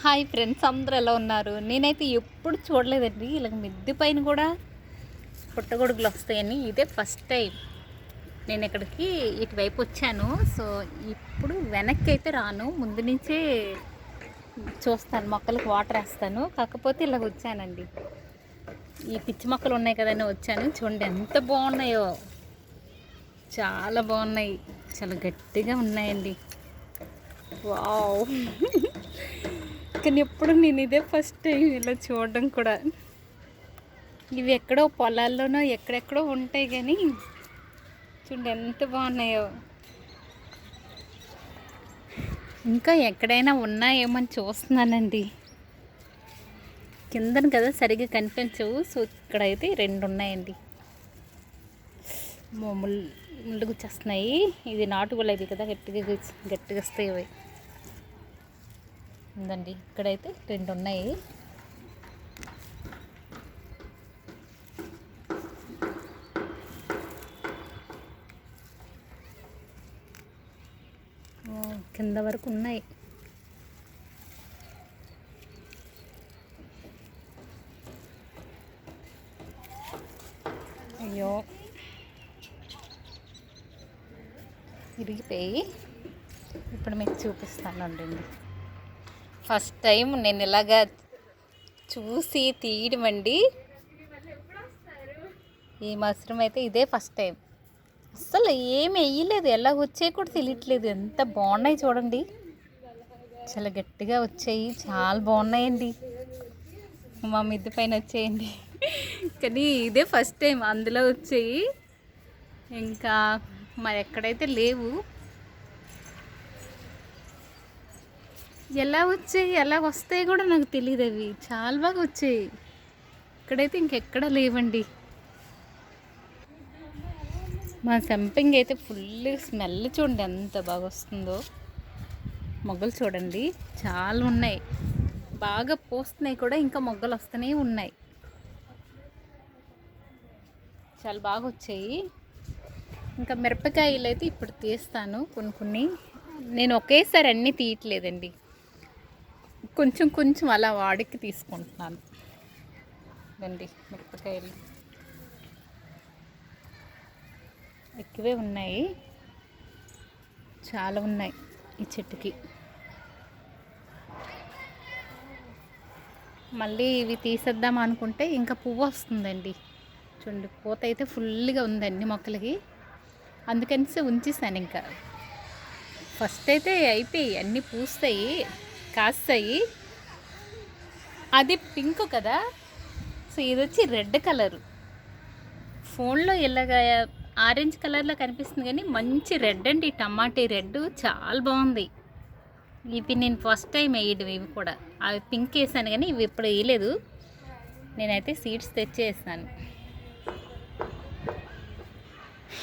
Hi friends అందరూ ఎలా ఉన్నారు? నేనైతే ఎప్పుడు చూడలేదండి. ఇలా మిద్ది పైన కూడా పుట్టగొడుగులు వస్తాయని. ఇదే ఫస్ట్ టైం నేను ఇక్కడికి ఇటువైపు వచ్చాను. సో ఇప్పుడు వెనక్కి అయితే రాను. ముందు నుంచే చూస్తాను. మొక్కలకు వాటర్ వేస్తాను. కాకపోతే ఇలా వచ్చానండి. ఈ పిచ్చి మొక్కలు ఉన్నాయి కదని వచ్చాను. చూడండి ఎంత బాగున్నాయో. చాలా బాగున్నాయి. చాలా గట్టిగా ఉన్నాయండి. వావ్. కానీ ఎప్పుడు నేను ఇదే ఫస్ట్ టైం ఇలా చూడడం కూడా. ఇవి ఎక్కడో పొలాల్లోనో ఎక్కడెక్కడో ఉంటాయి కానీ చూడండి ఎంత బాగున్నాయో. ఇంకా ఎక్కడైనా ఉన్నాయేమో అని చూస్తున్నానండి. కిందన కదా సరిగ్గా కనిపించవు. సో ఇక్కడైతే రెండు ఉన్నాయండి. ముళ్ళు ముళ్ళు గుచ్చేస్తున్నాయి ఇది నాటు గులాబీ కదా గట్టిగా గట్టిగా వస్తాయి ఉందండి. ఇక్కడైతే రెండు ఉన్నాయి కింద వరకు ఉన్నాయి. అయ్యో. ఇరిగిపోయి. ఇప్పుడు మీకు చూపిస్తానండి ఫస్ట్ టైం నేను ఇలాగా చూసి తీయడం అండి ఈ మష్రూమ్ అయితే ఇదే ఫస్ట్ టైం. అస్సలు ఏమి వేయలేదు. ఎలా వచ్చాయి కూడా తెలియట్లేదు. ఎంత బాగున్నాయి చూడండి. చాలా గట్టిగా వచ్చాయి. చాలా బాగున్నాయండి. మా మిద్ది పైన వచ్చేయండి. కానీ ఇదే ఫస్ట్ టైం అందులో వచ్చాయి. ఇంకా మరి ఎక్కడైతే లేవు ఎలా వచ్చాయి ఎలా వస్తాయి కూడా నాకు తెలియదు అవి. చాలా బాగా వచ్చాయి. ఇక్కడైతే ఇంకెక్కడ లేవండి. మా సంపింగ్ అయితే ఫుల్ స్మెల్ చూడండి ఎంత బాగా వస్తుందో. మొగ్గలు చూడండి చాలా ఉన్నాయి. బాగా పోస్తున్నాయి కూడా ఇంకా మొగ్గలు వస్తూనే ఉన్నాయి. చాలా బాగా వచ్చాయి. ఇంకా మిరపకాయలు అయితే ఇప్పుడు తీస్తాను కొన్ని కొన్ని. నేను ఒకేసారి అన్నీ తీయట్లేదండి. కొంచెం కొంచెం అలా వాడికి తీసుకుంటున్నాను. రండి మిరపకాయలు. ఎక్కువే ఉన్నాయి. చాలా ఉన్నాయి ఈ చెట్టుకి. మళ్ళీ ఇవి తీసేద్దాం అనుకుంటే ఇంకా పువ్వు వస్తుందండి. చూడండి పూత అయితే ఫుల్గా ఉందండి మొక్కలకి. అందుకనిసే ఉంచేసాను ఇంకా. ఫస్ట్ అయితే అయిపోయి అన్నీ పూస్తాయి. కాస్తాయి. అది పింక్ కదా. సో ఇది వచ్చి రెడ్ కలరు. ఫోన్లో ఇలాగా ఆరెంజ్ కలర్లో కనిపిస్తుంది కానీ మంచి రెడ్ అండి. టమాటీ రెడ్ చాలా బాగుంది. ఇవి నేను ఫస్ట్ టైం వేయడం ఇవి కూడా. అవి పింక్ వేసాను కానీ ఇవి ఇప్పుడు వేయలేదు. నేనైతే సీడ్స్ తెచ్చేసాను.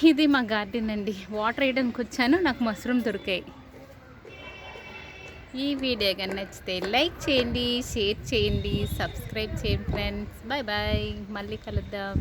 ఇది మా గార్డెన్ అండి. వాటర్ వేయడానికి వచ్చాను. నాకు మష్రూమ్ దొరికాయి. ఈ వీడియో కానీ నచ్చితే లైక్ చేయండి షేర్ చేయండి సబ్స్క్రైబ్ చేయండి ఫ్రెండ్స్. Bye bye. మళ్ళీ కలుద్దాం.